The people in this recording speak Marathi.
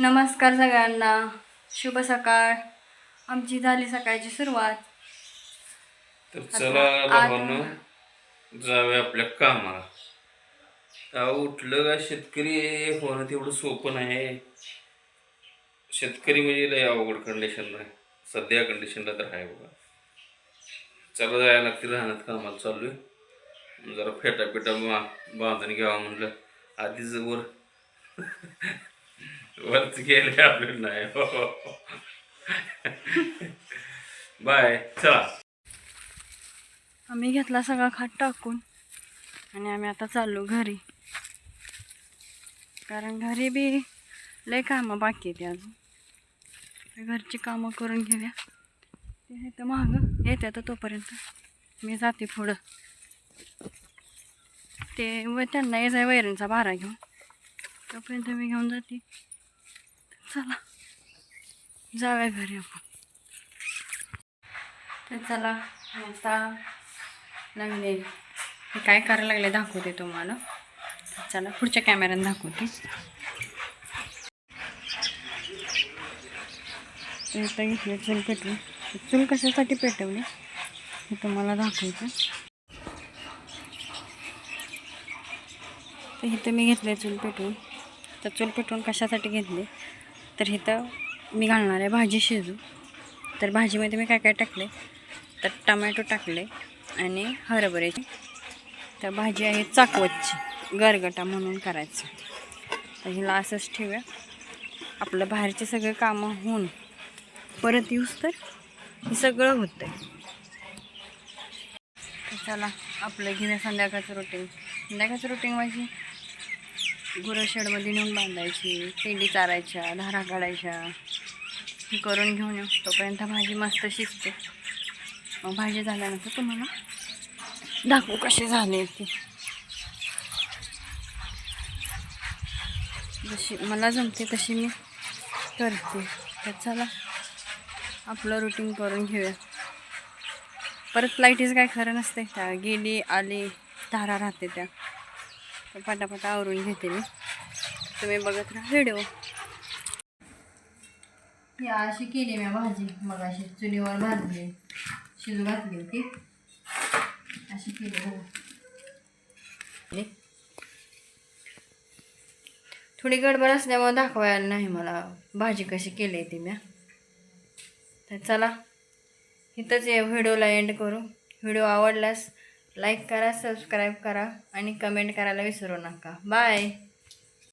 नमस्कार सगळ्यांना. शुभ सकाळ. आमची झाली सकाळची सुरुवात. तर चला भावानं जाऊया आपल्या कामाला. तेव्हा उठलं का शेतकरी? होणं तेवढं सोपं नाही. शेतकरी म्हणजे लय अवघड कंडिशनला आहे सध्या कंडिशनला तर आहे बघा. चला जायला लागते राहण्यात कामाला चाललोय. जरा फेटा पेटा बांधून घ्यावा म्हणलं. आधीच वर. वरच गेले आपलं नाही बाय चला आम्ही घेतला सगळा खाट टाकून आणि आम्ही आता चाललो घरी. कारण घरी बी लय कामं बाकी आहेत अजून. घरची कामं करून घेऊया. ते आहे तर महाग येते तर तोपर्यंत. मी जाते पुढं. ते व त्यांना यायचा वैरणचा भारा घेऊन. तोपर्यंत मी घेऊन जाते. चला. जाऊया घरी आपण. तर चला आता नवीन हे काय करायला लागले दाखवते तुम्हाला. चला पुढच्या कॅमेऱ्यानं दाखवते. तर घेतलं घेतले चूल पेटवून. चूल कशासाठी पेटवली? हे तुम्हाला दाखवते. तर इथं मी घेतले चूल पेटवून. तर चूल पेटवून कशासाठी घेतले? तर इथं मी घालणार आहे भाजी शिजू. तर भाजीमध्ये मी काय काय टाकले? तर टमॅटो टाकले आणि हरभऱ्याची. तर भाजी आहे चाकवतची गरगटा म्हणून करायचं. तर हिला असंच ठेवूया. आपलं बाहेरचे सगळे कामं होऊन परत येऊस तर हे सगळं होतं आहे चला आपलं घेणं संध्याकाळचं रुटीन संध्याकाळचं रुटीन माझी म्हणजे गुरं शेडमध्ये नेऊन बांधायची पेंडी चारायच्या धारा काढायच्या. हे करून घेऊन येऊ तोपर्यंत भाजी मस्त शिजते. मग भाजी झाल्यानंतर तुम्हाला दाखवू कसे झाले ते. जशी मला जमते तशी मी करते. तर चला आपलं रुटीन करून घेऊया. परत लाईटीच काय खरं नसते त्या गेली आली धारा राहते त्या. पटापटा आवरून घेते मी. तुम्ही बघत राहा व्हिडिओ. या अशी केली मी भाजी. मग अशी चुलीवर भाजली. शिजू घातली होती. अशी केली हो. थोडी गडबड असल्यामुळे दाखवायला नाही मला भाजी कशी केली ती म्या तर चला इथंच व्हिडिओला एंड करू. व्हिडिओ आवडल्यास लाईक करा सबस्क्राईब करा आणि कमेंट करायला विसरू नका. बाय.